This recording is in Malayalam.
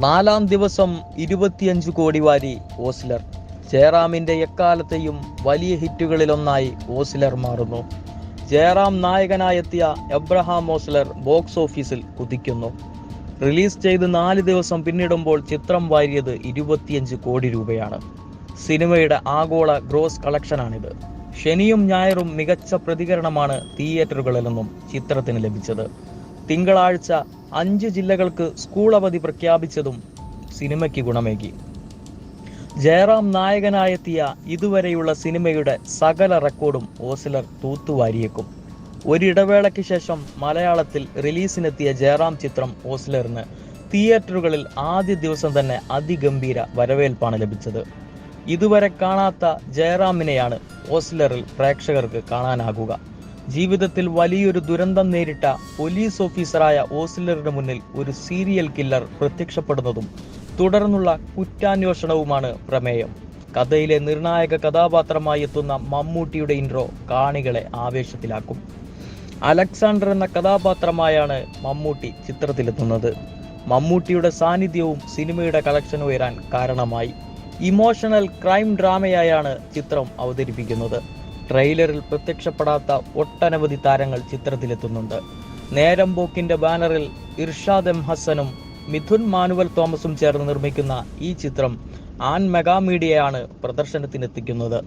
നാലാം ദിവസം ഇരുപത്തിയഞ്ച് കോടി വാരി ഓസ്ലർ. ജയറാമിന്റെ എക്കാലത്തെയും വലിയ ഹിറ്റുകളിലൊന്നായി ഓസ്ലർ മാറുന്നു. ജയറാം നായകനായെത്തിയ എബ്രഹാം ഓസ്ലർ ബോക്സ് ഓഫീസിൽ കുതിക്കുന്നു. റിലീസ് ചെയ്ത് നാല് ദിവസം പിന്നിടുമ്പോൾ ചിത്രം വാരിയത് ഇരുപത്തിയഞ്ച് കോടി രൂപയാണ്. സിനിമയുടെ ആഗോള ഗ്രോസ് കളക്ഷനാണിത്. ശനിയും ഞായറും മികച്ച പ്രതികരണമാണ് തിയേറ്ററുകളിൽ നിന്നും ചിത്രത്തിന് ലഭിച്ചത്. തിങ്കളാഴ്ച അഞ്ച് ജില്ലകൾക്ക് സ്കൂൾ അവധി പ്രഖ്യാപിച്ചതും സിനിമയ്ക്ക് ഗുണമേകി. ജയറാം നായകനായെത്തിയ ഇതുവരെയുള്ള സിനിമയുടെ സകല റെക്കോർഡും ഓസിലർ തൂത്തുവാരിയേക്കും. ഒരിടവേളയ്ക്ക് ശേഷം മലയാളത്തിൽ റിലീസിനെത്തിയ ജയറാം ചിത്രം ഓസ്ലറിന് തിയേറ്ററുകളിൽ ആദ്യ ദിവസം തന്നെ അതിഗംഭീര വരവേൽപ്പാണ് ലഭിച്ചത്. ഇതുവരെ കാണാത്ത ജയറാമിനെയാണ് ഓസ്ലറിൽ പ്രേക്ഷകർക്ക് കാണാനാകുക. ജീവിതത്തിൽ വലിയൊരു ദുരന്തം നേരിട്ട പോലീസ് ഓഫീസറായ ഓസ്ലറുടെ മുന്നിൽ ഒരു സീരിയൽ കില്ലർ പ്രത്യക്ഷപ്പെടുന്നതും തുടർന്നുള്ള കുറ്റാന്വേഷണവുമാണ് പ്രമേയം. കഥയിലെ നിർണായക കഥാപാത്രമായി എത്തുന്ന മമ്മൂട്ടിയുടെ ഇൻട്രോ കാണികളെ ആവേശത്തിലാക്കും. അലക്സാണ്ടർ എന്ന കഥാപാത്രമായാണ് മമ്മൂട്ടി ചിത്രത്തിലെത്തുന്നത്. മമ്മൂട്ടിയുടെ സാന്നിധ്യവും സിനിമയുടെ കളക്ഷൻ ഉയരാൻ കാരണമായി. ഇമോഷണൽ ക്രൈം ഡ്രാമയായാണ് ചിത്രം അവതരിപ്പിക്കുന്നത്. ട്രെയിലറിൽ പ്രത്യക്ഷപ്പെടാത്ത ഒട്ടനവധി താരങ്ങൾ ചിത്രത്തിലെത്തുന്നുണ്ട്. നേരം പോക്കിന്റെ ബാനറിൽ ഇർഷാദ് എം ഹസനും മിഥുൻ മാനുവൽ തോമസും ചേർന്ന് നിർമ്മിക്കുന്ന ഈ ചിത്രം ആൻ മെഗാ മീഡിയയാണ് പ്രദർശനത്തിനെത്തിക്കുന്നത്.